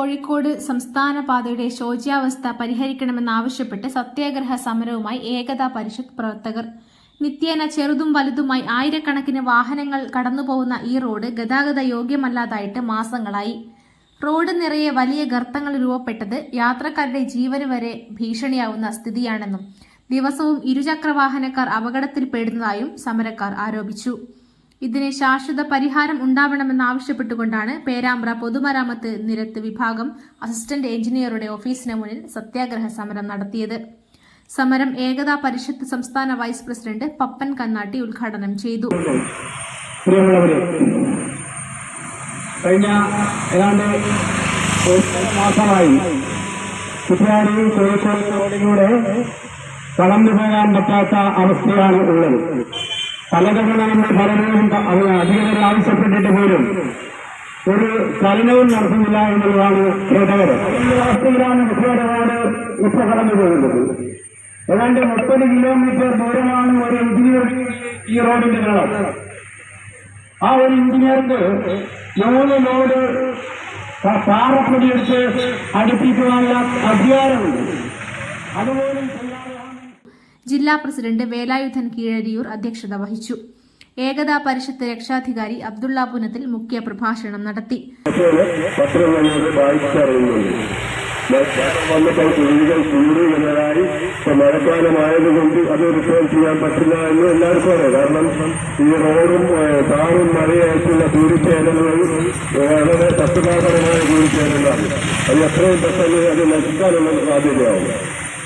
കോഴിക്കോട് സംസ്ഥാന പാതയുടെ ശോച്യാവസ്ഥ പരിഹരിക്കണമെന്നാവശ്യപ്പെട്ട് സത്യാഗ്രഹ സമരവുമായി ഏകതാ പരിഷത്ത് പ്രവർത്തകർ. നിത്യേന ചെറുതും വലുതുമായി ആയിരക്കണക്കിന് വാഹനങ്ങൾ കടന്നുപോകുന്ന ഈ റോഡ് ഗതാഗത യോഗ്യമല്ലാതായിട്ട് മാസങ്ങളായി. റോഡ് നിറയെ വലിയ ഗർത്തങ്ങൾ രൂപപ്പെട്ടത് യാത്രക്കാരുടെ ജീവന് വരെ ഭീഷണിയാവുന്ന സ്ഥിതിയാണെന്നും ദിവസവും ഇരുചക്രവാഹനക്കാർ അപകടത്തിൽപ്പെടുന്നതായും സമരക്കാർ ആരോപിച്ചു. ഇതിന് ശാശ്വത പരിഹാരം ഉണ്ടാവണമെന്നാവശ്യപ്പെട്ടുകൊണ്ടാണ് പേരാമ്പ്ര പൊതുമരാമത്ത് നിരത്ത് വിഭാഗം അസിസ്റ്റന്റ് എഞ്ചിനീയറുടെ ഓഫീസിന് മുന്നിൽ സത്യാഗ്രഹ സമരം നടത്തിയത്. സമരം ഏകതാ പരിഷത്ത് സംസ്ഥാന വൈസ് പ്രസിഡന്റ് പപ്പൻ കന്നാട്ടി ഉദ്ഘാടനം ചെയ്തു. കഴിഞ്ഞ ഏതാണ്ട് മാസമായി കുറ്റ്യാടി കോഴിക്കോട് റോഡിലൂടെ കടന്നു പോകാൻ പറ്റാത്ത അവസ്ഥയാണ് ഉള്ളത്. പലതവണ നമ്മൾ അവർ അധികൃതർ ആവശ്യപ്പെട്ടിട്ട് പോലും ഒരു ചലനവും നടത്തുന്നില്ല എന്നുള്ളതാണ് ഈ അവസ്ഥയിലാണ് റോഡ് ഇപ്പൊ കടന്നു പോകുന്നത്. ഏതാണ്ട് മുപ്പത് കിലോമീറ്റർ ദൂരമാണ് ഒരു എഞ്ചിനീയർ ഈ റോഡിന്റെ നീളം. ആ ഒരു എഞ്ചിനീയർക്ക് മൂന്ന് ലോഡ് പാറപ്പൊടിയെടുത്ത് അടുപ്പിക്കുവാനുള്ള അധികാരമുണ്ട്. അതുപോലും ജില്ലാ പ്രസിഡന്റ് വേലായുധൻ കീഴരിയൂർ അധ്യക്ഷത വഹിച്ചു. ഏകതാ പരിഷത്ത് രക്ഷാധികാരി അബ്ദുള്ള പുനത്തിൽ മുഖ്യ പ്രഭാഷണം നടത്തി. വന്നപ്പോൾ കുഴികൾ കൂടുന്നതായി ഇപ്പൊ മഴക്കാലമായതുകൊണ്ട് അത് റിപ്പയർ ചെയ്യാൻ പറ്റില്ല എന്ന് എല്ലാവർക്കും അറിയാം. കാരണം ഈ റോഡും താറും മഴയായിട്ടുള്ള കൂടിച്ചേരലുകൾ വളരെ തട്ടുപാതരമായ കൂടിച്ചേരലാണ് അത് എത്രയും പെട്ടെന്ന് അത് നശിക്കാനുള്ള സാധ്യതയാവും.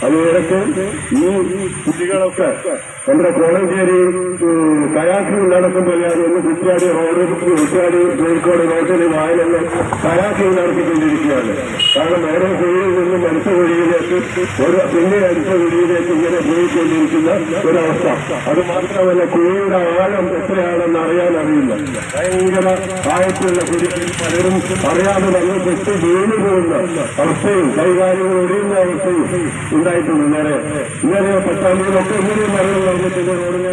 അതിനിടയ്ക്ക് ഈ കുട്ടികളൊക്കെ നമ്മുടെ കോളഞ്ചേരി കയാക്കിംഗ് നടക്കുമ്പോൾ ഒന്ന് കുറ്റിയാടി റോഡ് കുറ്റിയാടി കോഴിക്കോട് റോഡിൽ വായനങ്ങൾ കയാക്കിംഗ് നടത്തിക്കൊണ്ടിരിക്കുകയാണ്. കാരണം ഓരോ കുഴിയിൽ നിന്നും അടുത്ത കുഴിയിലേക്ക് ഒരു പിന്നെ അടുത്ത കുഴിയിലേക്ക് ഇങ്ങനെ പോയിക്കൊണ്ടിരിക്കുന്ന ഒരവസ്ഥ. അത് മാത്രമല്ല കുഴിയുടെ ആഴം എത്രയാണെന്ന് അറിയാൻ അറിയില്ല. ഭയങ്കര പ്രായത്തിലുള്ള കുഴികളിൽ പലരും അറിയാതെ നമ്മൾ തെറ്റ് വീണു പോകുന്ന അവസ്ഥയും കൈകാര്യങ്ങൾ ഒഴിയുന്ന അവസ്ഥയും ഉണ്ടായിട്ടുണ്ട് നേരെ. ഇന്നലെ പത്താം റോഡിലെ റോഡിനെ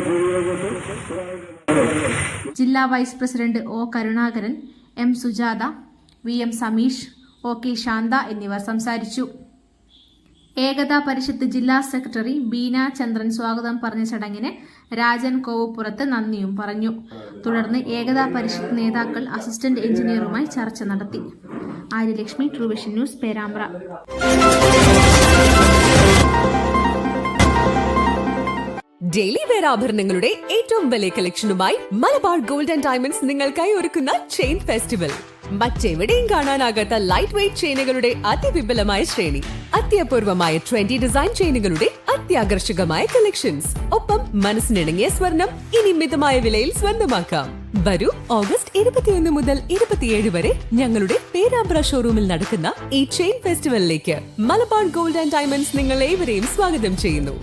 ജില്ലാ vice president O Karunakaran M Sujatha V M Sameesh O K Shantha എന്നിവർ സംസാരിച്ചു. ഏകതാ പരിഷത്ത് ജില്ലാ സെക്രട്ടറി ബീന ചന്ദ്രൻ സ്വാഗതം പറഞ്ഞ ചടങ്ങിന് രാജൻ കോവപ്പുറത്ത് നന്ദിയും പറഞ്ഞു. തുടർന്ന് ഏകതാ പരിഷത്ത് നേതാക്കൾ അസിസ്റ്റന്റ് എഞ്ചിനീയറുമായി ചർച്ച നടത്തി. Aryalakshmi Truevision News Perambra. Daily wear ആഭരണങ്ങളുടെ ഏറ്റവും വലിയ കളക്ഷനുമായി മലബാർ ഗോൾഡ് ആൻഡ് ഡയമണ്ട്സ് നിങ്ങൾക്കായി ഒരുക്കുന്ന ചെയിൻ ഫെസ്റ്റിവൽ. മറ്റെവിടെയും കാണാനാകാത്ത ലൈറ്റ് വെയ്റ്റ് ചെയിനുകളുടെ അതിവിപുലമായ ശ്രേണി. അത്യപൂർവമായ ട്വന്റി ഡിസൈൻ ചെയിനുകളുടെ അത്യാകർഷകമായ കളക്ഷൻസ് ഒപ്പം മനസ്സിനിണങ്ങിയ സ്വർണം ഇനി മിതമായ വിലയിൽ സ്വന്തമാക്കാം. വരൂ ഓഗസ്റ്റ് ഇരുപത്തിയൊന്ന് മുതൽ ഇരുപത്തിയേഴ് വരെ ഞങ്ങളുടെ പേരാമ്പ്ര ഷോറൂമിൽ നടക്കുന്ന ഈ ചെയിൻ ഫെസ്റ്റിവലിലേക്ക്. മലബാർ ഗോൾഡ് ആൻഡ് ഡയമണ്ട്സ് നിങ്ങൾ ഏവരെയും സ്വാഗതം ചെയ്യുന്നു.